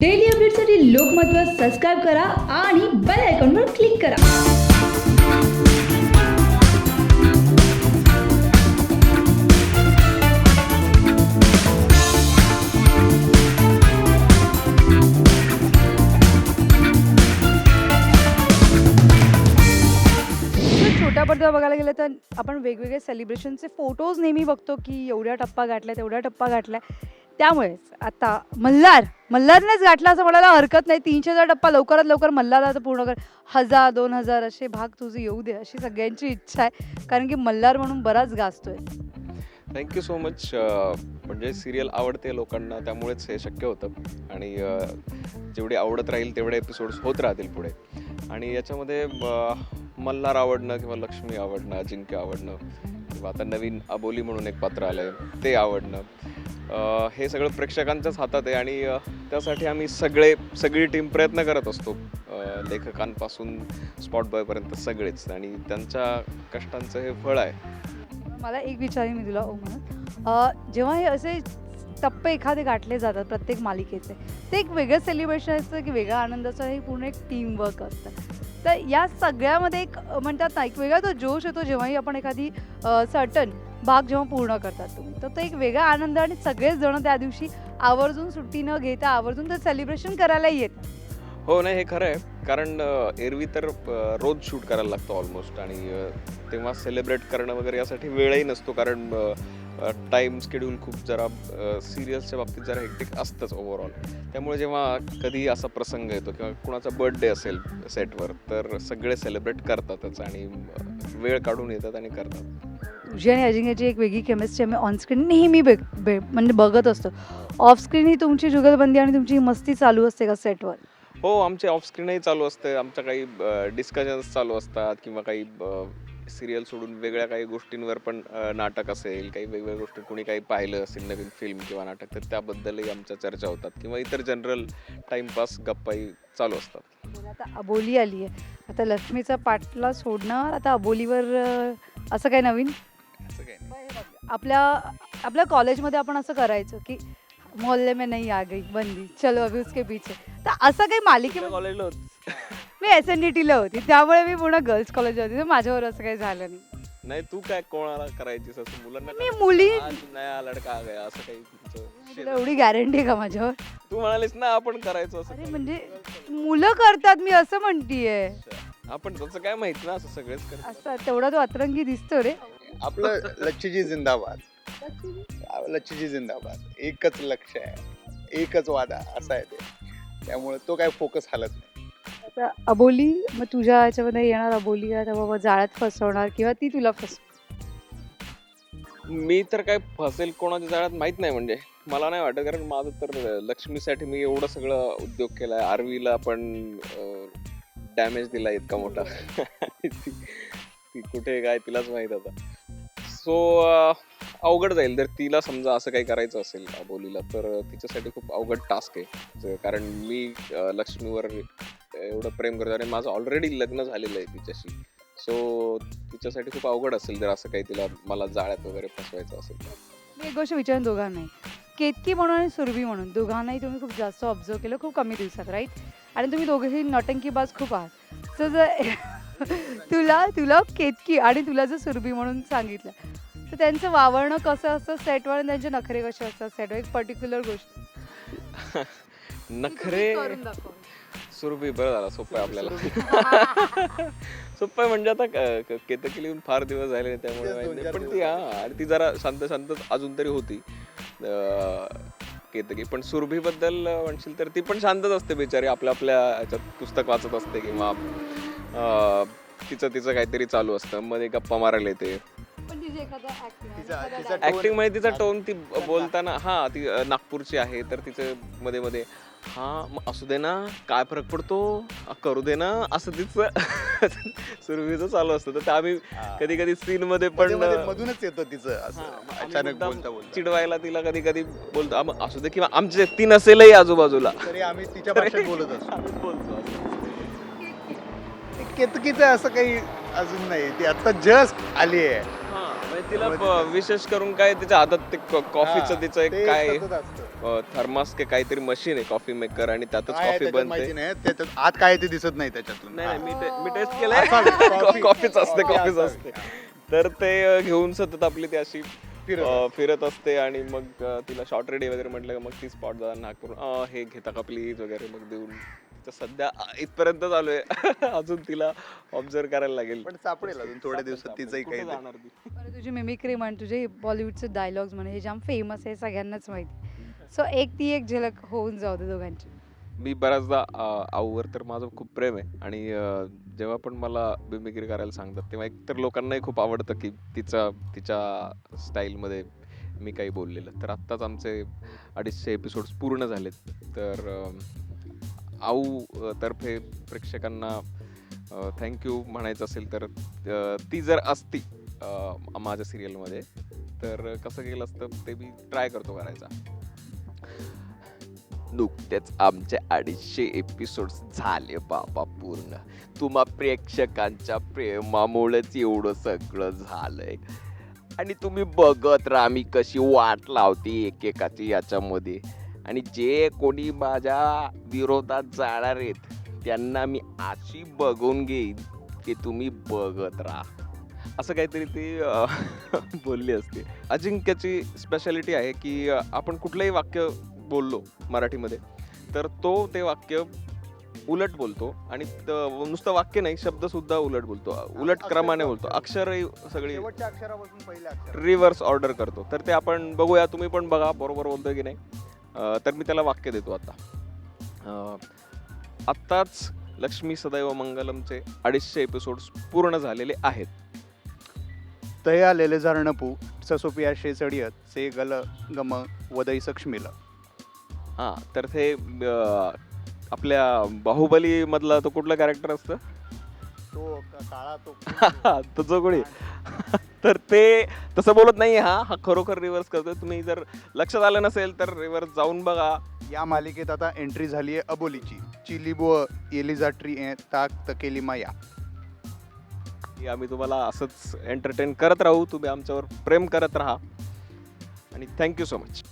Daily अपडेटसाठी लोकमतवर subscribe करा आणि बेल आयकॉनवर क्लिक करा. छोटा पडदा पडद्यावर बघायला गेलं तर आपण वेगवेगळे सेलिब्रेशनचे फोटोज नेहमी बघतो की एवढ्या टप्पा गाठल्या तेवढ्या टप्पा गाठल्या त्यामुळेच आता मल्हार मल्हारनेच गाठला असं म्हणायला हरकत नाही. तीनशेचा टप्पा लवकरात लवकर मल्हाराचा पूर्ण कर. हजार दोन हजार असे भाग तुझे येऊ दे अशी सगळ्यांची इच्छा आहे. कारण की मल्हार म्हणून बराच गाजतोय. थँक्यू सो मच म्हणजे सिरियल आवडते लोकांना त्यामुळेच हे शक्य होतं. आणि जेवढे जेवढी आवडत राहील तेवढे एपिसोड्स होत राहतील पुढे. आणि याच्यामध्ये मल्हार आवडणं किंवा लक्ष्मी आवडणं अजिंक्य आवडणं किंवा आता नवीन अबोली म्हणून एक पात्र आलं आहे ते आवडणं. हे सगळं प्रेक्षकांच्याच हातात आहे आणि त्यासाठी आम्ही सगळे सगळी टीम प्रयत्न करत असतो. लेखकांपासून स्पॉट बॉयपर्यंत सगळेच आणि त्यांच्या कष्टांचं हे फळ आहे. मला एक विचार मी तुला ओ म्हणून. जेव्हा हे असे टप्पे एखादे गाठले जातात प्रत्येक मालिकेचे ते एक वेगळं सेलिब्रेशन असतं की वेगळा आनंद असतो हे पूर्ण एक टीम वर्क असतं. तर या सगळ्यामध्ये एक म्हणतात ना एक वेगळा तो जोश येतो जेव्हाही आपण एखादी सर्टन भाग जेव्हा पूर्ण करतात तुम्ही. तर तो एक वेगळा आनंद आणि सगळेच जण त्या दिवशी आवर्जून सुट्टी न घेता आवर्जून ते सेलिब्रेशन करायला येत हो नाही हे खरं आहे. कारण एरवी तर रोज शूट करायला लागतो ऑलमोस्ट आणि तेव्हा सेलिब्रेट करणं वगैरे यासाठी वेळही नसतो. कारण टाईम स्केड्यूल खूप जरा सिरियसच्या बाबतीत जरा हेक्टिक असतंच ओव्हरऑल त्यामुळे जेव्हा कधी असा प्रसंग येतो किंवा कुणाचा बर्थडे असेल सेटवर तर सगळे सेलिब्रेट करतातच आणि वेळ काढून येतात आणि करतात. तुझी आणि अजिंक्यची एक वेगळी केमिस्ट्री आम्ही ऑनस्क्रीन नेहमी बे बे म्हणजे बघत असतो. ऑफस्क्रीन ही तुमची जुगलबंदी आणि तुमची मस्ती चालू असते का सेटवर हो आमचे ऑफस्क्रीनही चालू असते. आमच्या काही डिस्कशन्स चालू असतात किंवा काही सिरियल सोडून वेगळ्या काही गोष्टींवर पण नाटक असेल काही वेगवेगळ्या गोष्टी कोणी काही पाहिलं असेल नवीन फिल्म किंवा नाटक तर त्याबद्दलही आमच्या चर्चा होतात किंवा इतर जनरल टाइमपास गप्पाही चालू असतात. आता अबोली आली आहे आता लक्ष्मीचा पाटला सोडणार आता अबोलीवर असं काय नवीन? असं काही नाही. आपल्या आपल्या कॉलेजमध्ये आपण असं करायचो की मोहल्ले में नहीं आ गई बंदी चलो अभी उसके पीछे तर असं काही कॉलेजला होत मी एस एन डी टीला होती त्यामुळे मी पूर्ण गर्ल्स कॉलेज होती तर माझ्यावर असं काही झालं नाही नाही तू काय कोणाला करायचीस असं मुलांना मी करायचं. मुली नया लडका आ गया असं काही तुमचं तुला शेजार. एवढी गॅरंटी आहे का माझ्यावर तू म्हणालीस ना आपण करायचो असं अरे. म्हणजे मुलं करतात मी असं म्हणतीये. आपण तसं काय माहीत ना असं सगळेच करतात असं तेवढा तो अतरंगी दिसतो रे आपलं लच्छीजी जिंदाबाद. लच्छीजी जिंदाबाद. एकच लक्ष आहे. एकच वादा असा आहे ते. त्यामुळे तो काय फोकस हालत नाही. आता अबोली मग तुझ्या ह्याच्यामध्ये येणार अबोली तर बाबा जाळ्यात फसवणार किंवा ती तुला फस मी तर काय फसेल कोणाच्या जाळ्यात माहीत नाही म्हणजे. मला नाही वाटत कारण माझं तर लक्ष्मीसाठी मी एवढं सगळं उद्योग केलाय. आरवीला पण डॅमेज दिला इतका मोठा. ती ती कुठे काय तिलाच माहीत आता. सो अवघड जाईल. जर तिला समजा असं काही करायचं असेल बोलीला तर तिच्यासाठी खूप अवघड टास्क आहे. कारण मी लक्ष्मीवर एवढं प्रेम करतो आणि माझं ऑलरेडी लग्न झालेलं आहे तिच्याशी. सो तिच्यासाठी खूप अवघड असेल जर असं काही तिला मला जाळ्यात वगैरे फसवायचं असेल मी एक गोष्ट विचारून दोघांनाही केतकी म्हणून आणि सुरभी म्हणून दोघांनाही तुम्ही खूप जास्त ऑब्झर्व केलं खूप कमी दिवसात राईट आणि तुम्ही दोघेही नौटंकीबाज खूप आहात. सो जर तुला तुला केतकी आणि तुला जर सुरभी म्हणून सांगितलं तर त्यांचं वावरणं कसं असतं? सेटवर आणि त्यांचे नखरे कसे असतात? सेटवर एक पर्टिक्युलर गोष्ट. नखरे करून दाखव. सुरभी बरं झाला. सोपं आहे आपल्याला. सोपं आहे म्हणजे आता केतकी लिहून फार दिवस झाले त्यामुळे माहीत नाही. पण ती हा आणि ती जरा शांत शांत अजून तरी होती. केतकी. पण सुरभी बद्दल म्हणशील तर ती पण शांतच असते बिचारी. आपल्या आपल्या ह्याच्यात पुस्तक वाचत असते किंवा अं, तिचं तिचं काहीतरी चालू असतं. मध्ये गप्पा मारायला येते. पण तिची एखादा acting, तिचा- एखादा तिचा dialogue. ऍक्टिंगमध्ये तिचा टोन ती बोलताना हा ती अ, नागपूरची आहे. तर तिचं मध्ये मध्ये हा मग असू दे ना. काय फरक पडतो? अ, करू दे ना. असं तिचं सुरवीचं चालू असतं. तर ते आम्ही कधी कधी सीन मध्ये पण मधूनच येतं तिचं असं. आम्ही अचानक मुद्दाम बोलता बोलता. चिडवायला तिला कधी कधी बोलतो. "आ, मग असू दे किंवा आमची ती नसेलही आजूबाजूला. तरी आम्ही तिच्या भाषेत बोलत असतो. आम्ही बोलतो. असं. ते केतकीचं असं काही अजून नाही ती आता जस्ट आली आहे. हा, म्हणजे तिला विशेष करून काय तिच्या हातात ते क- कॉफीचं तिचं एक ते काय सतत असतं. थर्मास के काहीतरी मशीन आहे कॉफी मेकर आणि त्यातच काय आहे कॉफी त्याच्यात बनते. माहिती नाही त्याच्यात आत काय आहे ते दिसत नाही त्याच्यातून. नाही नाही मी ते- मी टेस्ट असावी, केलंय. coffee. कॉफीच असते Coffee कॉफीच असावी. असते. तर ते अ, घेऊन सतत आपली ती अशी फिरत अ, फिरत असते आणि मग अ, तिला शॉर्ट रेडी वगैरे म्हटलं का मग ती स्पॉट जाणार नागपूर अ, हे घेता का प्लीज वगैरे मग देऊन. तर सध्या इथपर्यंत चालू आहे. अजून तिला ऑब्झर्व करायला लागेल. पण सापडेल अजून थोड्या दिवसात तिचंही काही जाणार ती? बरं तुझी मिमिक्री म्हण तुझे बॉलिवूडचे डायलॉग्स म्हण हे जाम फेमस आहे सगळ्यांनाच माहिती सो एक ती एक झलक होऊन जाऊ दे दोघांची. मी बऱ्याचदा अ, आऊवर तर माझं खूप प्रेम आहे. आणि जेव्हा पण मला बिमिक्री करायला सांगतात तेव्हा एकतर लोकांनाही खूप आवडतं की तिचा तिच्या स्टाईलमध्ये मी काही बोललेलं. तर आत्ताच आमचे अडीचशे एपिसोड्स पूर्ण झालेत. तर आऊ तर्फे प्रेक्षकांना थँक्यू म्हणायचं असेल तर ती जर असती माझ्या सिरियलमध्ये तर कसं केलं असतं ते मी ट्राय करतो करायचा. नुकतेच आमचे अडीचशे एपिसोड्स झाले बाबा पूर्ण. तुम्हा प्रेक्षकांच्या प्रेमामुळेच एवढं सगळं झालंय. आणि तुम्ही बघत राहा मी कशी वाट लावते एकेकाची याच्यामध्ये. आणि जे कोणी माझ्या विरोधात जाणार आहेत त्यांना मी अशी बघून घेईन की तुम्ही बघत राहा. असं काहीतरी ती बोलली असते. अजिंक्यची स्पेशालिटी आहे की आपण कुठलंही वाक्य बोललो मराठीमध्ये तर तो ते वाक्य उलट बोलतो आणि नुसतं वाक्य नाही शब्द सुद्धा उलट बोलतो. उलट क्रमाने बोलतो. अक्षर. अक्षरही सगळी रिव्हर्स ऑर्डर करतो. तर ते आपण बघूया तुम्ही पण बघा बरोबर बोलतोय की नाही. तर मी त्याला वाक्य देतो आता. आत्ताच लक्ष्मी सदैव मंगलमचे अडीचशे एपिसोड्स पूर्ण झालेले आहेत. तया लेले झारणपू ससोपिया शेचडियत से गल गम वदई सक्षमील. हां तर ते अं, आपल्या बाहुबली मधला तो कुठला कॅरेक्टर असतं? तो काळा तो तो जो कोणी. तर ते तसं बोलत नाही हा. हा खरोखर रिव्हर्स करतोय. तुम्ही जर लक्षात आलं नसेल तर रिव्हर्स जाऊन बघा. या मालिकेत आता एंट्री झाली आहे अबोलीची. चिलिबो एलिझा ट्री ए ताक तकेली माया. की आम्ही तुम्हाला असंच एंटरटेन करत राहू. तुम्ही आमच्यावर प्रेम करत राहा. आणि थँक्यू सो मच